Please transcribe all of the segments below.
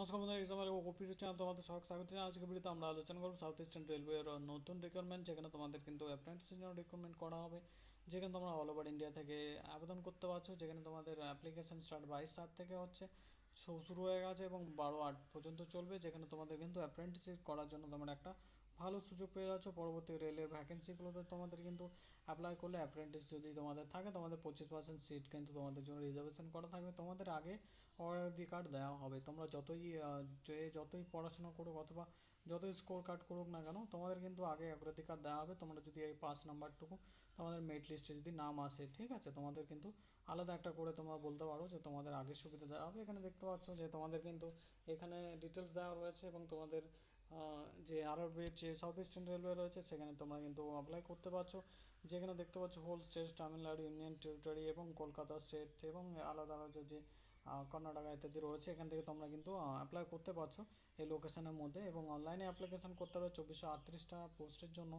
নমস্কার বন্ধুরা এক্সাম আগে কপির চ্যানেল তোমাদের সবাইকে স্বাগত জানাই। আজকে ভিডিওতে আমরা আলোচনা করব সাউথ ইস্টার্ন রেলওয়ের নতুন রিক্রুটমেন্ট যেখানে তোমাদের কিন্তু অ্যাপ্রেন্টিসের জন্য রিক্রুটমেন্ট করা হবে, যেখানে তোমরা অল ওভার ইন্ডিয়া থেকে আবেদন করতে পারছ, যেখানে তোমাদের অ্যাপ্লিকেশন স্টার্ট বাইশ সাত থেকে হচ্ছে শুরু হয়ে গেছে এবং বারো আট পর্যন্ত চলবে, যেখানে তোমাদের কিন্তু অ্যাপ্রেন্টিসশিপ করার জন্য তোমার একটা ভালো সুযোগ পেয়ে যাচ্ছ, পরবর্তী রেলের ভ্যাকেন্সিগুলোতে তোমাদের কিন্তু অ্যাপ্লাই করলে অ্যাপ্রেন্টিস যদি তোমাদের থাকে, তোমাদের পঁচিশ পার্সেন্ট সিট কিন্তু তোমাদের জন্য রিজার্ভেশন করা থাকবে। তোমাদের আগে অগ্রাধিকার দেওয়া হবে। তোমরা যতই যে যতই পড়াশোনা করুক অথবা যতই স্কোর কার্ড করুক না কেন, তোমাদের কিন্তু আগে অগ্রাধিকার দেওয়া হবে। তোমরা যদি এই পাঁচ নাম্বারটুকু তোমাদের মেরিট লিস্টে যদি নাম আসে, ঠিক আছে? তোমাদের কিন্তু আলাদা একটা করে তোমরা বলতে পারো যে তোমাদের আগে সুবিধা দেওয়া হবে। এখানে দেখতে পাচ্ছ যে তোমাদের কিন্তু এখানে ডিটেলস দেওয়া রয়েছে এবং তোমাদের যে আরবের যে সাউথ ইস্টার্ন রেলওয়ে রয়েছে, সেখানে তোমরা কিন্তু অ্যাপ্লাই করতে পারছ। যেখানে দেখতে পাচ্ছ whole state Tamil Nadu union territory এবং কলকাতা স্টেট এবং আলাদা আলাদা যে কর্ণাটকা ইত্যাদি রয়েছে, এখান থেকে তোমরা কিন্তু অ্যাপ্লাই করতে পারছ এই লোকেশনের মধ্যে এবং অনলাইনে অ্যাপ্লিকেশন করতে হবে চব্বিশশো আটত্রিশটা পোস্টের জন্য।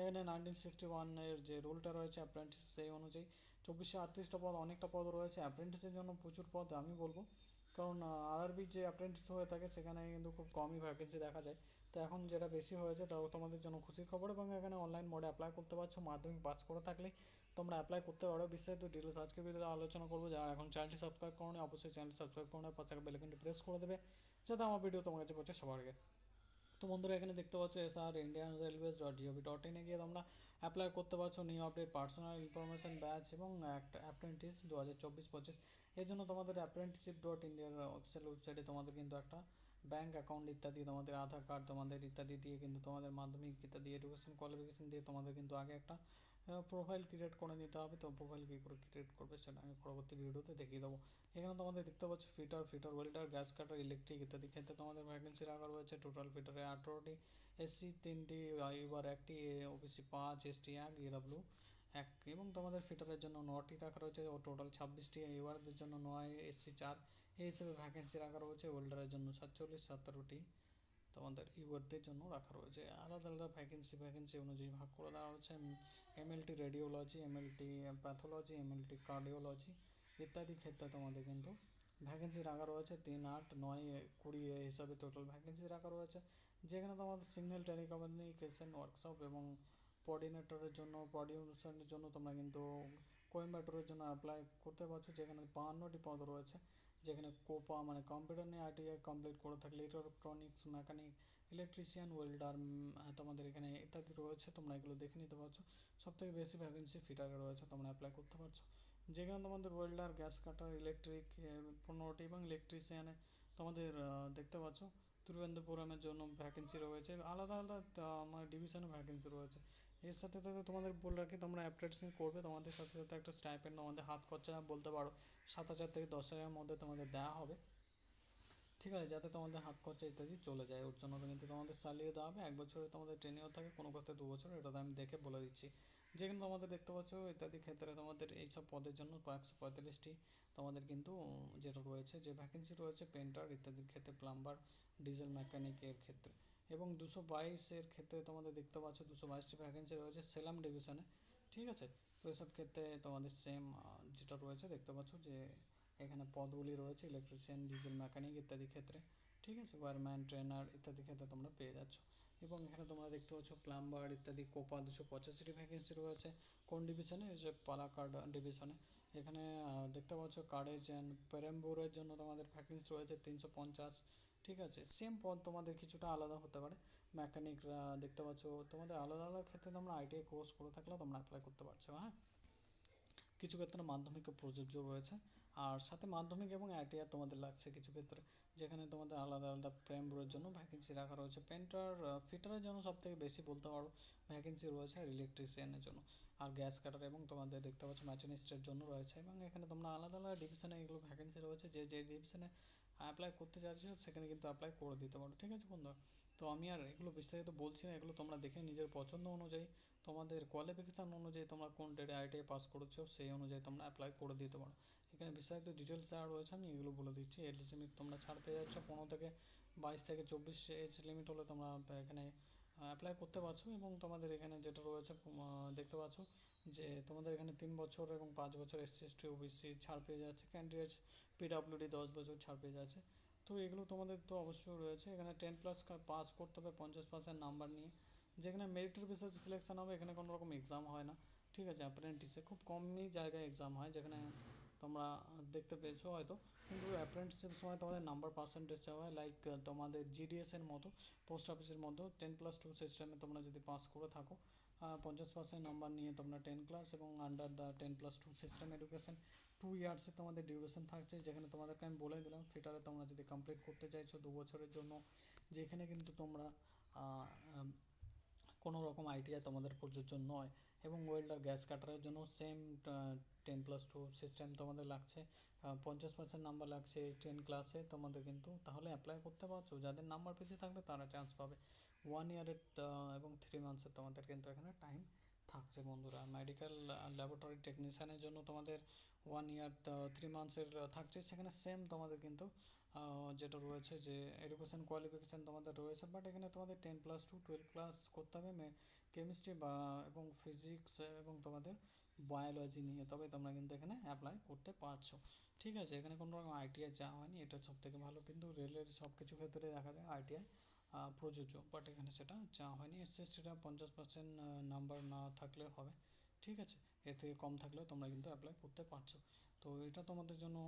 এখানে নাইনটিন সিক্সটি ওয়ানের যে রুলটা রয়েছে অ্যাপ্রেন্টিস সেই অনুযায়ী চব্বিশশো আটত্রিশটা পদ, অনেকটা পদ রয়েছে। অ্যাপ্রেন্টিসের জন্য প্রচুর পদ, আমি বলব। কারণ আরআরবি যে অ্যাপ্রেন্টিস হয়ে থাকে সেখানে কিন্তু খুব কমই ভ্যাকেন্সি দেখা যায়। তো এখন যেটা বেশি হয়েছে তাও তোমাদের জন্য খুশির খবর এবং এখানে অনলাইন মোডে অ্যাপ্লাই করতে পারছ, মাধ্যমিক পাস করে থাকলে তোমরা অ্যাপ্লাই করতে পারো। বিস্তারিত ডিটেলস আজকে ভিডিওতে আলোচনা করব। যারা এখন চ্যানেলটি সাবস্ক্রাইব করো অবশ্যই চ্যানেলটি সাবস্ক্রাইব করো পাশে বেলাইকনটি প্রেস করে দেবে, যাতে আমার ভিডিও তোমার কাছে পৌঁছে সবার আগে। তো বন্ধুরা এখানে দেখতে পাচ্ছ S R Indian railways dot G O V dot ইনে গিয়ে তোমরা অ্যাপ্লাই করতে পারছ new update personal information batch এবং অ্যাপ্রেন্টিস দু হাজার চব্বিশ পঁচিশ। এর জন্য তোমাদের অ্যাপ্রেন্টিসশিপ ডট ইন্ডিয়ার অফিসিয়াল ওয়েবসাইটে তোমাদের কিন্তু একটা ব্যাঙ্ক অ্যাকাউন্ট ইত্যাদি, তোমাদের আধার কার্ড তোমাদের ইত্যাদি দিয়ে কিন্তু তোমাদের মাধ্যমিক ইত্যাদি এডুকেশন কোয়ালিফিকেশন দিয়ে তোমাদের কিন্তু আগে একটা প্রোফাইল ক্রিয়েট করে নিতে হবে, তো প্রোফাইল কী করে ক্রিয়েট করবে সেটা আমি পরবর্তী ভিডিওতে দেখিয়ে দেবো। এখানে তোমাদের দেখতে পাচ্ছ fitter fitter welder gas cutter electric ইত্যাদি। ক্ষেত্রে তোমাদের ভ্যাকেন্সি রাখা রয়েছে টোটাল ফিটারে আঠেরোটি এসসি তিনটি এবার একটি ওবিসি পাঁচ এসটি এক ইডাব্লিউ এক, এবং তোমাদের ফিটারের জন্য নটি রাখা রয়েছে, ও টোটাল ছাব্বিশটি এবারদের জন্য নয় এসসি চার। এই হিসেবে ভ্যাকেন্সি রাখা রয়েছে ওয়েল্ডারের জন্য সাতচল্লিশ সতেরোটি তোমাদের ইউয়ারদের জন্য রাখা রয়েছে। আলাদা আলাদা ভ্যাকেন্সি ভ্যাকেন্সি অনুযায়ী ভাগ করে দেওয়া হচ্ছে। MLT radiology MLT pathology MLT cardiology ইত্যাদি ক্ষেত্রে তোমাদের কিন্তু ভ্যাকেন্সি রাখা রয়েছে। তিন, আট, নয়, কুড়ি হিসাবে টোটাল ভ্যাকেন্সি রাখা রয়েছে। যেখানে তোমাদের সিগন্যাল টেলিকমিউনিকেশন ওয়ার্কশপ এবং কোঅর্ডিনেটরের জন্য কোঅর্ডিনেশনের জন্য তোমরা কিন্তু কোয়েম্বাটোরের জন্য অ্যাপ্লাই করতে পারছ। যেখানে বাহান্নটি পদ রয়েছে। যেখানে কোপা মানে কম্পিউটার নিয়ে আইটিআই কমপ্লিট করে থাকলে ইলেকট্রনিক্স মেকানিক ইলেকট্রিশিয়ান ওয়েল্ডার তোমাদের এখানে ইত্যাদি রয়েছে, তোমরা এগুলো দেখে নিতে পারছ। সব থেকে বেশি ভ্যাকেন্সি ফিটারে রয়েছে, তোমরা অ্যাপ্লাই করতে পারছ। যেখানে তোমাদের ওয়েল্ডার গ্যাস কাটার ইলেকট্রিক পনেরোটি এবং ইলেকট্রিশিয়ানে তোমাদের দেখতে পাচ্ছ। তিরুবনন্তপুরমের জন্য ভ্যাকেন্সি রয়েছে। আলাদা আলাদা আমার ডিভিশনে ভ্যাকেন্সি রয়েছে। এর সাথে সাথে তোমাদের বলে রাখি, তোমরা অ্যাপ্রেন্টিসিপ করবে, তোমাদের সাথে সাথে একটা স্টাইপেন্ড তোমাদের হাত খরচা বলতে পারো। সাত হাজার থেকে দশ হাজারের মধ্যে তোমাদের দেওয়া হবে। ঠিক আছে, যাতে তোমাদের হাত খরচা ইত্যাদি চলে যায়। ওর জন্য কিন্তু তোমাদের স্যালারি দেওয়া হবে। এক বছরে তোমাদের ট্রেনিংও থাকে, কোনো ক্ষেত্রে দু বছর, এটা তো আমি দেখে বলে দিচ্ছি। যেখানে তোমাদের দেখতে পাচ্ছ, ইত্যাদি ক্ষেত্রে তোমাদের এইসব পদের জন্য একশো পঁয়তাল্লিশটি তোমাদের কিন্তু যেটা রয়েছে, যে ভ্যাকেন্সি রয়েছে পেন্টার ইত্যাদির ক্ষেত্রে প্লাম্বার ডিজেল মেকানিকের ক্ষেত্রে। এবং দুশো বাইশের ক্ষেত্রে তোমাদের দেখতে পাচ্ছ, দুশো বাইশটি ভ্যাকেন্সি রয়েছে সেলাম ডিভিশনে ঠিক আছে? তো এসব ক্ষেত্রে তোমাদের সেম যেটা রয়েছে দেখতে পাচ্ছ যে এখানে পদগুলি রয়েছে ইলেকট্রিশিয়ান ডিজেল মেকানিক ইত্যাদি ক্ষেত্রে, ঠিক আছে? ওয়ারম্যান ট্রেনার ইত্যাদি ক্ষেত্রে তোমরা পেয়ে যাচ্ছ। এবং এখানে তোমরা দেখতে পাচ্ছ প্লাম্বার ইত্যাদি কোপা দুশো পঁচাশিটি ভ্যাকেন্সি রয়েছে। কোন ডিভিশনে যে পালাকার্ড ডিভিশনে এখানে দেখতে পাচ্ছ কার্ডেজ অ্যান্ড পেরেম্বুরের জন্য তোমাদের ভ্যাকেন্সি রয়েছে তিনশো পঞ্চাশ। ঠিক আছে সেম পদ তোমাদের কিছুটা আলাদা হতে পারে। মেকানিকরা দেখতে পাচ্ছ, তোমাদের আলাদা আলাদা ক্ষেত্রে তোমরা আইটিআই কোর্স করে থাকলে তোমরা অ্যাপ্লাই করতে পারছ হ্যাঁ? কিছু ক্ষেত্রে মাধ্যমিকে প্রযোজ্য রয়েছে, আর সাথে মাধ্যমিক এবং আইটিআই তোমাদের লাগছে কিছু ক্ষেত্রে, যেখানে তোমাদের আলাদা আলাদা প্রেমবোর্ডের জন্য ভ্যাকেন্সি রাখা রয়েছে। পেন্টার ফিটারের জন্য সব থেকে বেশি বলতে পারো ভ্যাকেন্সি রয়েছে আর ইলেকট্রিশিয়ানের জন্য। আর গ্যাস কাটার এবং তোমাদের দেখতে পাচ্ছ ম্যাচনিস্টের জন্য রয়েছে, এবং এখানে তোমরা আলাদা আলাদা ডিভিশনে এগুলো ভ্যাকেন্সি রয়েছে, যে যে ডিভিশনে অ্যাপ্লাই করতে চাইছো, সেখানে কিন্তু অ্যাপ্লাই করে দিতে পারো, ঠিক আছে বন্ধুরা? তো আমি আর এগুলো বিস্তারিত বলছি না, এগুলো তোমরা দেখে নিজের পছন্দ অনুযায়ী, তোমাদের কোয়ালিফিকেশান অনুযায়ী তোমরা কোন ডেটে আইটিআই পাস করেছ, সেই অনুযায়ী তোমরা অ্যাপ্লাই করে দিতে পারো। এখানে বিস্তারিত ডিটেলস দেওয়া রয়েছে আমি এগুলো বলে দিচ্ছি। এজ লিমিট তোমরা ছাড় পেয়ে যাচ্ছ, পনেরো থেকে বাইশ থেকে চব্বিশ এজ লিমিট হলে তোমরা এখানে অ্যাপ্লাই করতে পারছ এবং তোমাদের এখানে যেটা রয়েছে দেখতে পাচ্ছ যে তোমাদের এখানে তিন বছর এবং পাঁচ বছর এসসি এসটি ওবিসি ছাড় পেয়ে যাচ্ছে ক্যান্ডিডেট পিডাব্লিউডি দশ বছর ছাড় পেয়ে যাচ্ছে। তো এগুলো তোমাদের তো অবশ্যই রয়েছে। এখানে টেন প্লাস পাস করতে হবে, পঞ্চাশ পার্সেন্ট নাম্বার নিয়ে। যেখানে মেরিটের বেসিস সিলেকশন হবে, এখানে কোনো রকম এক্সাম হয় না। ঠিক আছে অ্যাপ্রেন্টিসে খুব কমই জায়গায় এক্সাম হয়, যেখানে তোমরা দেখতে পেয়েছ হয়তো। কিন্তু অ্যাপ্রেন্টিসের সময় তোমাদের নাম্বার পার্সেন্টেজ চাওয়া হয় লাইক তোমাদের জিডিএস এর মতো পোস্ট অফিসের মতো টেন প্লাস টু সিস্টেমে তোমরা যদি পাস করে থাকো পঞ্চাশ পার্সেন্ট নাম্বার নিয়ে তোমরা টেন ক্লাস এবং under the ten plus two system education two ইয়ার্সে তোমাদের ডিউরেশন থাকছে, যেখানে তোমাদেরকে আমি বলে দিলাম ফিটারে তোমরা যদি কমপ্লিট করতে চাইছো দু বছরের জন্য, যেখানে কিন্তু তোমরা কোনো রকম আইটিআই তোমাদের প্রযোজ্য নয়। এবং ওয়েল্ডার গ্যাস কাটারের জন্য same ten plus two system তোমাদের লাগছে। পঞ্চাশ পার্সেন্ট নাম্বার লাগছে টেন ক্লাসে তোমাদের কিন্তু তাহলে অ্যাপ্লাই করতে পারছ। যাদের নাম্বার বেশি থাকবে তারা চান্স পাবে। ওয়ান ইয়ারের এবং থ্রি মান্থসের তোমাদের কিন্তু এখানে টাইম থাকছে বন্ধুরা। মেডিকেল ল্যাবরেটরি টেকনিশিয়ানের জন্য তোমাদের ওয়ান ইয়ার থ্রি মান্থসের থাকছে। সেখানে সেম তোমাদের কিন্তু যেটা রয়েছে যে এডুকেশন কোয়ালিফিকেশান তোমাদের রয়েছে বাট এখানে তোমাদের ten plus two twelve class করতে হবে কেমিস্ট্রি বা এবং ফিজিক্স এবং তোমাদের বায়োলজি নিয়ে তবে তোমরা কিন্তু এখানে অ্যাপ্লাই করতে পারছ। ঠিক আছে, এখানে কোনো রকম আইটিআই চাওয়া হয়নি, এটা সব থেকে ভালো, কিন্তু রেলের সব কিছু ক্ষেত্রে দেখা যায় আইটিআই প্রযোজ্য বাট এখানে সেটা চাওয়া হয়নি। এসএসসিটা পঞ্চাশ পার্সেন্ট নাম্বার না থাকলে হবে, ঠিক আছে, এর থেকে কম থাকলেও তোমরা কিন্তু অ্যাপ্লাই করতে পারছ। তো এটা তোমাদের জন্য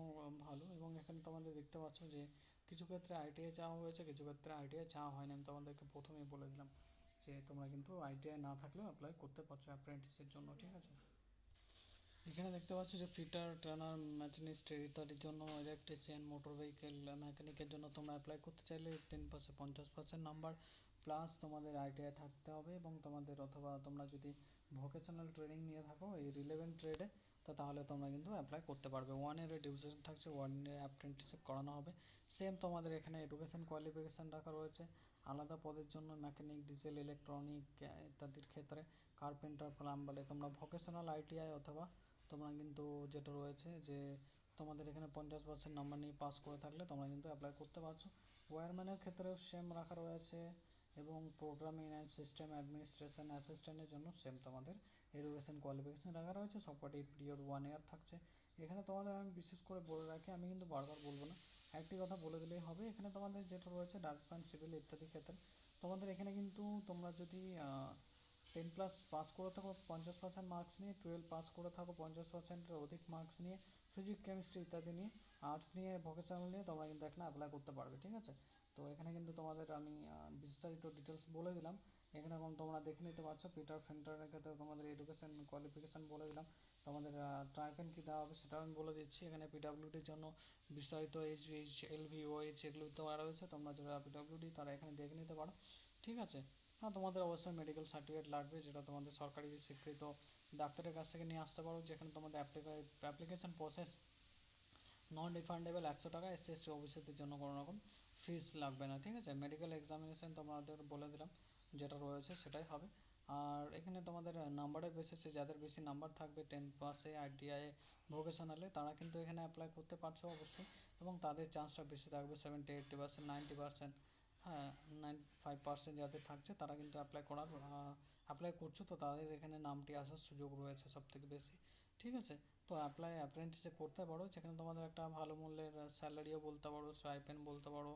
ভালো। এবং এখানে তোমাদের দেখতে পাচ্ছ যে কিছু ক্ষেত্রে আইটিআই চাওয়া হয়েছে, কিছু ক্ষেত্রে আইটিআই চাওয়া হয়নি। আমি তোমাদেরকে প্রথমেই বলে দিলাম যে তোমরা কিন্তু আইটিআই না থাকলেও অ্যাপ্লাই করতে পারছ অ্যাপ্রেন্টিসের জন্য, ঠিক আছে? এখানে দেখতে পাচ্ছ যে ফিটার ট্রেনার ম্যাচিনিস্ট ইত্যাদির জন্য ইলেকট্রিশিয়ান মোটর ভেহিকেল মেকানিকের জন্য তোমরা অ্যাপ্লাই করতে চাইলে টেন পার্সেন্ট পঞ্চাশ পার্সেন্ট নাম্বার প্লাস তোমাদের আইটিআই থাকতে হবে এবং তোমাদের অথবা তোমরা যদি ভোকেশনাল ট্রেনিং নিয়ে থাকো, এই রিলেভেন্ট ট্রেডে তো তাহলে তোমরা কিন্তু অ্যাপ্লাই করতে পারবে। ওয়ান ইয়ারের ডিউরেশন থাকছে ওয়ান ইয়ার অ্যাপ্রেন্টিসশিপ করানো হবে। সেম তোমাদের এখানে এডুকেশন কোয়ালিফিকেশান রাখা রয়েছে। আলাদা পদের জন্য মেকানিক ডিজেল ইলেকট্রনিক ইত্যাদির ক্ষেত্রে কার্পেন্টার প্লাম্বারে তোমরা ভোকেশনাল আইটিআই অথবা তোমরা কিন্তু যেটা রয়েছে যে তোমাদের এখানে পঞ্চাশ পার্সেন্ট নাম্বার নিয়ে পাস করে থাকলে তোমরা কিন্তু অ্যাপ্লাই করতে পারছ। ওয়্যারম্যানের ক্ষেত্রেও সেম রাখা রয়েছে। এবং প্রোগ্রামিং অ্যান্ড সিস্টেম অ্যাডমিনিস্ট্রেশন অ্যাসিস্ট্যান্টের জন্য সেম তোমাদের এডুকেশন কোয়ালিফিকেশান রাখা রয়েছে। সবকটি পিরিয়ড ওয়ান ইয়ার থাকছে। এখানে তোমাদের আমি বিশেষ করে বলে রাখি, আমি কিন্তু বারবার বলব না। একটি কথা বলে দিলেই হবে। এখানে তোমাদের যেটা রয়েছে ডাক্সম্যান সিভিল ইত্যাদি ক্ষেত্রে তোমাদের এখানে কিন্তু তোমরা যদি টেন প্লাস পাস করে থাকো, পঞ্চাশ পার্সেন্ট মার্কস নিয়ে টুয়েলভ পাস করে থাকো, পঞ্চাশ পার্সেন্টের অধিক মার্কস নিয়ে ফিজিক্স কেমিস্ট্রি ইত্যাদি নিয়ে আর্টস নিয়ে ভোকেশনাল নিয়ে তোমরা কিন্তু এখানে অ্যাপ্লাই করতে পারবে, ঠিক আছে? তো এখানে কিন্তু তোমাদের আমি বিস্তারিত ডিটেলস বলে দিলাম। এখানে এখন তোমরা দেখে নিতে পারছ পিটার ফেন্টারের ক্ষেত্রে তোমাদের এডুকেশন কোয়ালিফিকেশান বলে দিলাম। তোমাদের ট্রাইপেন কী দেওয়া হবে সেটাও আমি বলে দিচ্ছি। এখানে পিডাব্লিউডির জন্য বিস্তারিত H H L V O H এগুলো দেওয়া রয়েছে, তোমরা যারা পিডাব্লিউডি তারা এখানে দেখে নিতে পারো। ঠিক আছে? হ্যাঁ তোমাদের অবশ্যই মেডিকেল সার্টিফিকেট লাগবে, যেটা তোমাদের সরকারি স্বীকৃত ডাক্তারের কাছ থেকে নিয়ে আসতে পারো, যেখানে তোমাদের অ্যাপ্লিকেশন প্রসেস নন রিফান্ডেবল একশো টাকা এসসি এসটি অফিসের জন্য কোনো রকম। ফিস লাগবে না, ঠিক আছে? মেডিকেল এক্সামিনেশান তোমাদের বলে দিলাম, যেটা রয়েছে সেটাই হবে। আর এখানে তোমাদের নাম্বারের বেসিসে যাদের বেশি নাম্বার থাকবে টেন পাসে আইটিআই ভোকেশনালে তারা কিন্তু এখানে অ্যাপ্লাই করতে পারছ অবশ্যই। এবং তাদের চান্সটা বেশি থাকবে seventy eighty percent ninety percent হ্যাঁ নাইনটি ফাইভ পার্সেন্ট যাদের থাকছে, তারা কিন্তু অ্যাপ্লাই করার অ্যাপ্লাই করছ, তো তাদের এখানে নামটি আসার সুযোগ রয়েছে সব থেকে বেশি, ঠিক আছে? তো অ্যাপ্লাই অ্যাপ্রেন্টিসে করতে পারো। সেখানে তোমাদের একটা ভালো মূল্যের স্যালারিও বলতে পারো স্টাইপেন্ড বলতে পারো,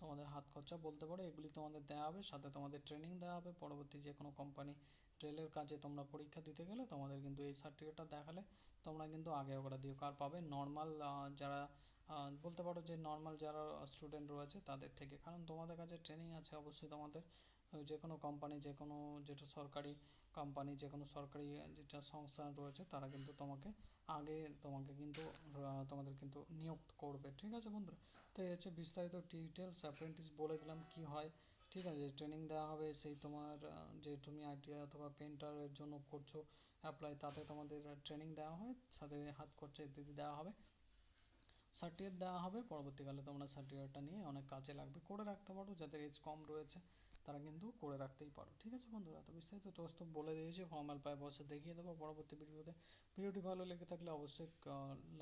তোমাদের হাত খরচা বলতে পারো, এগুলি তোমাদের দেওয়া হবে। সাথে তোমাদের ট্রেনিং দেওয়া হবে। পরবর্তী যে কোনো কোম্পানি রেলের কাজে তোমরা পরীক্ষা দিতে গেলে তোমাদের কিন্তু এই সার্টিফিকেটটা দেখালে তোমরা কিন্তু আগে ওটা দিও কার পাবে। নর্মাল যারা বলতে পারো যে নর্মাল যারা স্টুডেন্ট রয়েছে তাদের থেকে। কারণ তোমাদের কাছে ট্রেনিং আছে অবশ্যই তোমাদের। যে কোনো কোম্পানি যে কোনো যেটা সরকারি কোম্পানি যে কোনো সরকারি যেটা সংস্থা রয়েছে, তারা কিন্তু তোমাকে আগে তোমাকে কিন্তু তোমাদের কিন্তু নিয়োগ করবে। ঠিক আছে বন্ধুরা? তো এই হচ্ছে বিস্তারিত ডিটেলস অ্যাপ্রেন্টিস বলে দিলাম কী হয়। ঠিক আছে? ট্রেনিং দেওয়া হবে, সেই তোমার যে তুমি আইটিআই অথবা পেন্টারের জন্য করছ অ্যাপ্লাই তাতে তোমাদের ট্রেনিং দেওয়া হয়, সাথে হাত খরচা ইত্যাদি দেওয়া হবে। সার্টিফিকেট দেওয়া হবে, পরবর্তীকালে তোমরা সার্টিফিকেটটা নিয়ে অনেক কাজে লাগবে। করে রাখতে পারো, যাদের এজ কম রয়েছে। তারা কিন্তু করে রাখতেই পারো। ঠিক আছে বন্ধুরা? তো বিস্তারিত দোস্ত বলে দিয়েছি ফর্মাল পায়ে বসে দেখিয়ে দেবো। পরবর্তী ভিডিওতে ভিডিওটি ভালো লেগে থাকলে অবশ্যই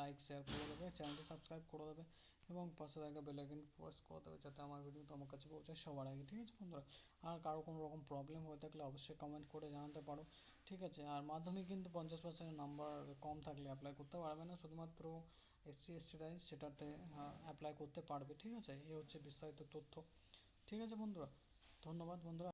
লাইক শেয়ার করে দেবে চ্যানেলটি সাবস্ক্রাইব করে দেবে এবং পাশে থাকা বেল আইকন প্রেস করে দেবে যাতে আমার ভিডিও তোমার কাছে পৌঁছায় সবার আগে। ঠিক আছে বন্ধুরা? আর কারও কোনো রকম প্রবলেম হয়ে থাকলে অবশ্যই কমেন্ট করে জানাতে পারো। ঠিক আছে? আর মাধ্যমিক কিন্তু পঞ্চাশ পার্সেন্ট নাম্বার কম থাকলে অ্যাপ্লাই করতে পারবে না। শুধুমাত্র এসসি এসটিরাই সেটাতে অ্যাপ্লাই করতে পারবে। ঠিক আছে? এই হচ্ছে বিস্তারিত তথ্য। ঠিক আছে বন্ধুরা? ধন্যবাদ বন্ধুরা।